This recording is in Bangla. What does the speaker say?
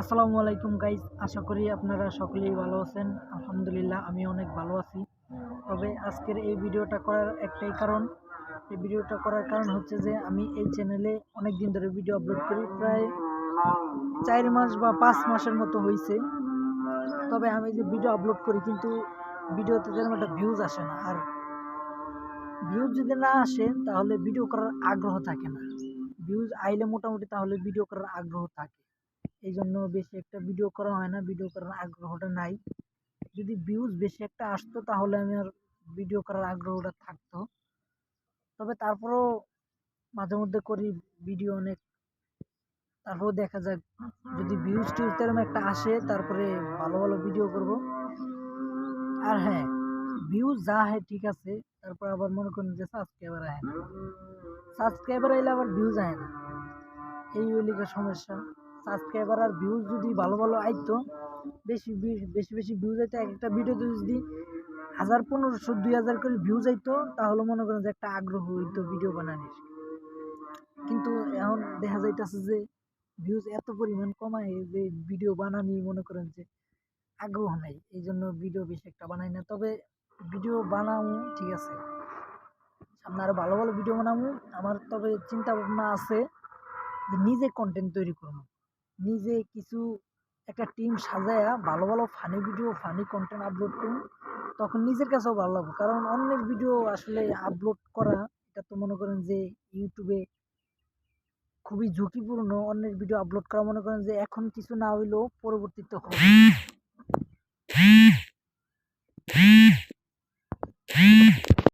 আসসালামু আলাইকুম গাইজ আশা করি আপনারা সকলেই ভালো আছেন। আলহামদুলিল্লাহ, আমি অনেক ভালো আছি। তবে আজকের এই ভিডিওটা করার একটাই কারণ, এই ভিডিওটা করার কারণ হচ্ছে যে আমি এই চ্যানেলে অনেক দিন ধরে ভিডিও আপলোড করি, প্রায় চার মাস বা পাঁচ মাসের মতো হয়েছে তবে আমি যে ভিডিও আপলোড করি, কিন্তু ভিডিওতে যেন একটা ভিউজ আসে না। আর ভিউজ যদি না আসে, তাহলে ভিডিও করার আগ্রহ থাকে না। ভিউজ আইলে মোটামুটি তাহলে ভিডিও করার আগ্রহ থাকে। এই জন্য বেশি একটা ভিডিও করা হয় না ভিডিও করার আগ্রহটা নাই। যদি ভিউজ বেশি একটা আসতো, তাহলে আমি আর ভিডিও করার আগ্রহটা থাকতো। তবে তারপরেও মাঝে মধ্যে করি ভিডিও অনেক। তারপরেও দেখা যাক, যদি ভিউজ টিউজ একটা আসে, তারপরে ভালো ভালো ভিডিও করব। আর হ্যাঁ ভিউজ যা হয় ঠিক আছে, তারপর আবার মনে করেন যে সাবস্ক্রাইবার আয় না। সাবস্ক্রাইবার এলে আবার ভিউজ আয় না। এই গিয়ে সমস্যা। সাবস্ক্রাইবার আর ভিউজ যদি ভালো ভালো আইতো, বেশি বেশি বেশি ভিউজ আইতো, এক একটা ভিডিওতে যদি হাজার পনেরোশো, দুই হাজার করে ভিউজ আইতো, তাহলে মনে করেন যে একটা আগ্রহ হইতো ভিডিও বানানোর। কিন্তু এখন দেখা যাইতেছে যে ভিউজ এত পরিমাণ কমায় যে ভিডিও বানানি মনে করেন যে আগ্রহ নাই এই জন্য ভিডিও বেশি একটা বানাই না। তবে ভিডিও বানাবো ঠিক আছে। সামনে আরও ভালো ভালো ভিডিও বানাবো আমার তবে চিন্তা ভাবনা আছে যে নিজে কন্টেন্ট তৈরি করব নিজে কিছু একটা টিম সাজায়া ভালো ভালো funny video funny content upload করুন। তখন নিজের কাছেও ভালো লাগবে। কারণ অন্যের ভিডিও আসলে আপলোড করা, এটা তো মনে করেন যে ইউটিউবে খুবই ঝুঁকিপূর্ণ। অন্যের ভিডিও আপলোড করা মনে করেন যে এখন কিছু না হইলেও পরবর্তীতে হবে।